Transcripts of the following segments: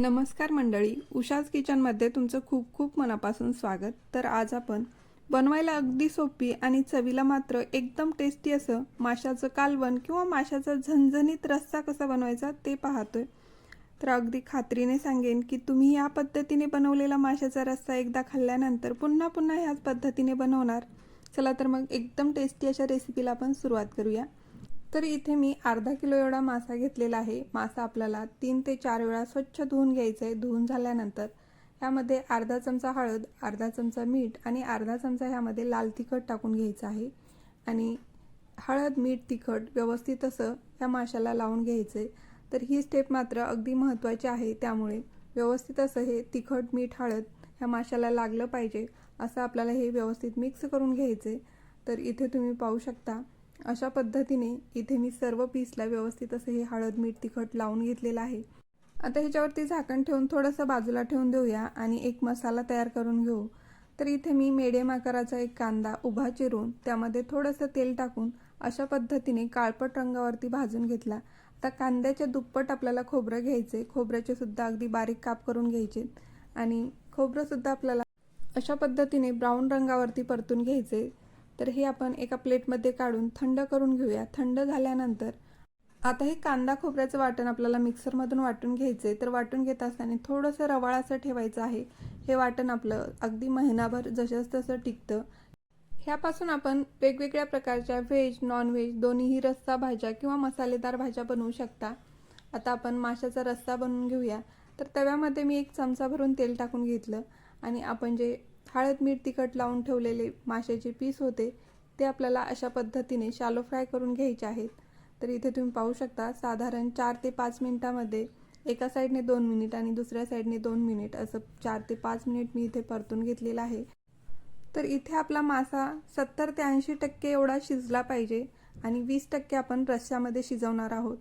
नमस्कार मंडळी उषाज किचनमध्ये तुमचं खूप खूप मनापासून स्वागत. तर आज आपण बनवायला अगदी सोपी आणि चवीला मात्र एकदम टेस्टी असं माशाचं कालवण किंवा माशाचा झणझणीत रस्सा कसा बनवायचा ते पाहतोय. तर अगदी खात्रीने सांगेन की तुम्ही या पद्धतीने बनवलेला माशाचा रस्सा एकदा खाल्ल्यानंतर पुन्हा पुन्हा ह्याच पद्धतीने बनवणार. चला तर मग एकदम टेस्टी अशा रेसिपीला आपण सुरुवात करूया. तर इथे मी अर्धा किलो एवढा मासा घेतलेला आहे. मासा आपल्याला तीन ते चार वेळा स्वच्छ धुवून घ्यायचं. आहे धुवून झाल्यानंतर ह्यामध्ये अर्धा चमचा हळद अर्धा चमचा मीठ आणि अर्धा चमचा ह्यामध्ये लाल तिखट टाकून घ्यायचं आहे. आणि हळद मीठ तिखट व्यवस्थित असं ह्या माशाला लावून घ्यायचं. आहे तर ही स्टेप मात्र अगदी महत्त्वाची आहे. त्यामुळे व्यवस्थित असं हे तिखट मीठ हळद ह्या माशाला लागलं पाहिजे असं आपल्याला हे व्यवस्थित मिक्स करून घ्यायचे. तर इथे तुम्ही पाहू शकता अशा पद्धतीने इथे मी सर्व पीसला व्यवस्थित असं हे हळद मीठ तिखट लावून घेतलेलं आहे. आता ह्याच्यावरती झाकण ठेवून थोडंसं बाजूला ठेवून देऊया आणि एक मसाला तयार करून घेऊ. तर इथे मी मेडियम आकाराचा एक कांदा उभा चिरून त्यामध्ये थोडंसं तेल टाकून अशा पद्धतीने काळपट रंगावरती भाजून घेतला. आता कांद्याच्या दुप्पट आपल्याला खोबरं घ्यायचे खोबऱ्याचे सुद्धा अगदी बारीक काप करून घ्यायचे आणि खोबरंसुद्धा आपल्याला अशा पद्धतीने ब्राऊन रंगावरती परतून घ्यायचे. तर हे आपण एका प्लेटमध्ये काढून थंड करून घेऊया. थंड झाल्यानंतर आता हे कांदा खोबऱ्याचं वाटण आपल्याला मिक्सरमधून वाटून घ्यायचं आहे. तर वाटून घेत असताना थोडंसं रवाळाचं असं ठेवायचं आहे. हे वाटण आपलं अगदी महिनाभर जसंच तसं टिकतं. ह्यापासून आपण वेगवेगळ्या प्रकारच्या व्हेज नॉनव्हेज दोन्हीही रस्सा भाज्या किंवा मसालेदार भाज्या बनवू शकता. आता आपण माशाचा रस्सा बनवून घेऊया. तर तव्यामध्ये मी एक चमचा भरून तेल टाकून घेतलं. आणि आपण जे हळद मीठ तिखट लावून ठेवलेले माशाचे पीस होते ते आपल्याला अशा पद्धतीने शालो फ्राय करून घ्यायचे आहेत. तर इथे तुम्ही पाहू शकता साधारण चार ते पाच मिनिटामध्ये एका साईडने दोन मिनिट आणि दुसऱ्या साईडने दोन मिनिट असं चार ते पाच मिनिट मी इथे परतून घेतलेलं आहे. तर इथे आपला मासा सत्तर ते ऐंशी टक्के एवढा शिजला पाहिजे आणि वीस टक्के आपण रश्श्यामध्ये शिजवणार आहोत.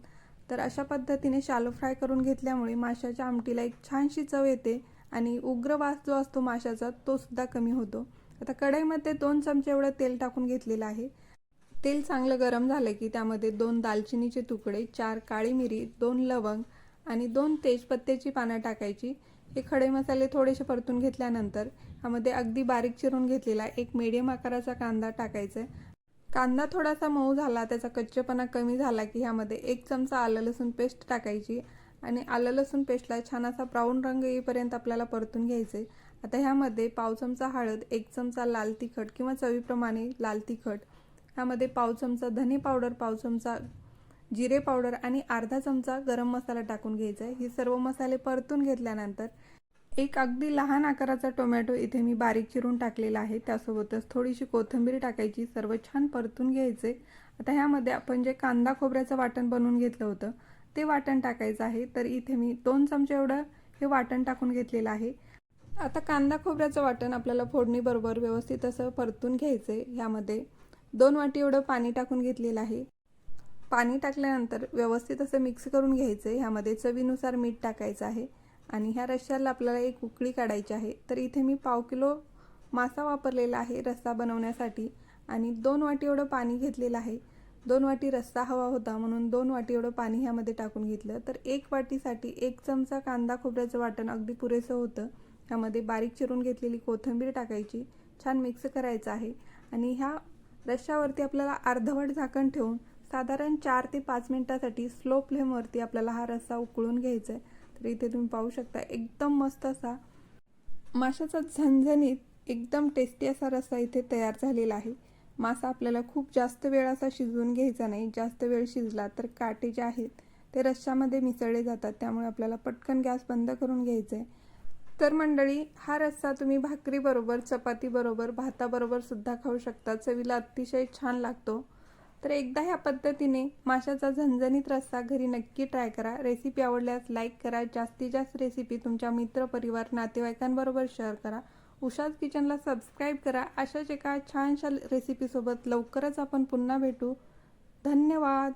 तर अशा पद्धतीने शालो फ्राय करून घेतल्यामुळे माशाच्या आमटीला एक छानशी चव येते आणि उग्र वास जो असतो माशाचा तो सुद्धा कमी होतो. आता कढईमध्ये दोन चमचे एवढं तेल टाकून घेतलेलं आहे. तेल चांगलं गरम झालं की त्यामध्ये दोन दालचिनीचे तुकडे चार काळी मिरी दोन लवंग आणि दोन तेजपत्त्याची पानं टाकायची. हे खडे मसाले थोडेसे परतून घेतल्यानंतर ह्यामध्ये अगदी बारीक चिरून घेतलेला एक मीडियम आकाराचा कांदा टाकायचा आहे. कांदा थोडासा मऊ झाला त्याचा कच्चेपणा कमी झाला की ह्यामध्ये एक चमचा आलं लसूण पेस्ट टाकायची. आणि आलं लसूण पेस्टला छान असा ब्राऊन रंग येईपर्यंत आपल्याला परतून घ्यायचे आता ह्यामध्ये पाव चमचा हळद एक चमचा लाल तिखट किंवा चवीप्रमाणे लाल तिखट. ह्यामध्ये पाव चमचा धने पावडर पाव चमचा जिरे पावडर आणि अर्धा चमचा गरम मसाला टाकून घ्यायचा आहे हे सर्व मसाले परतून घेतल्यानंतर एक अगदी लहान आकाराचा टोमॅटो इथे मी बारीक चिरून टाकलेला आहे. त्यासोबतच थोडीशी कोथिंबीर टाकायची सर्व छान परतून घ्यायचे आता ह्यामध्ये आपण जे कांदा खोबऱ्याचं वाटण बनवून घेतलं होतं ते वाटण टाकायचं आहे. तर इथे मी दोन चमचे एवढं हे वाटण टाकून घेतलेलं आहे. आता कांदा खोबऱ्याचं वाटण आपल्याला फोडणीबरोबर व्यवस्थित असं परतून घ्यायचं आहे ह्यामध्ये. दोन वाटी एवढं पाणी टाकून घेतलेलं आहे. पाणी टाकल्यानंतर व्यवस्थित असं मिक्स करून घ्यायचं आहे ह्यामध्ये चवीनुसार मीठ टाकायचं आहे. आणि ह्या रश्श्याला आपल्याला एक उकळी काढायची आहे. तर इथे मी पाव किलो मासा वापरलेला आहे रस्सा बनवण्यासाठी. आणि दोन वाटी एवढं पाणी घेतलेलं आहे. दोन वाटी रस्सा हवा होता म्हणून दोन वाटी एवढं पाणी ह्यामध्ये टाकून घेतलं. तर एक वाटीसाठी एक चमचा कांदा खोबऱ्याचं वाटण अगदी पुरेसं होतं. ह्यामध्ये बारीक चिरून घेतलेली कोथिंबीर टाकायची. छान मिक्स करायचं आहे. आणि ह्या रश्श्यावरती आपल्याला अर्धवट झाकण ठेवून साधारण चार ते पाच मिनटासाठी स्लो फ्लेमवरती आपल्याला हा रस्सा उकळून घ्यायचा आहे. तर इथे तुम्ही पाहू शकता एकदम मस्त असा माशाचा झणझणीत एकदम टेस्टी असा रस्सा इथे तयार झालेला आहे. मासा आपल्याला खूप जास्त वेळ असा शिजवून घ्यायचा नाही. जास्त वेळ शिजला तर काटे जे आहेत ते रश्श्यामध्ये मिसळले जातात. त्यामुळे आपल्याला पटकन गॅस बंद करून घ्यायचा आहे तर मंडळी हा रस्सा तुम्ही भाकरीबरोबर चपातीबरोबर भाताबरोबर सुद्धा खाऊ शकता. चवीला अतिशय छान लागतो. तर एकदा ह्या पद्धतीने माशाचा झणझणीत रस्सा घरी नक्की ट्राय करा. रेसिपी आवडल्यास लाईक करा. जास्तीत जास्त रेसिपी तुमच्या मित्रपरिवार नातेवाईकांबरोबर शेअर करा. उषाज किचनला सबस्क्राईब करा. अशाच एका छानशा रेसिपीसोबत लवकरच आपण पुन्हा भेटू. धन्यवाद.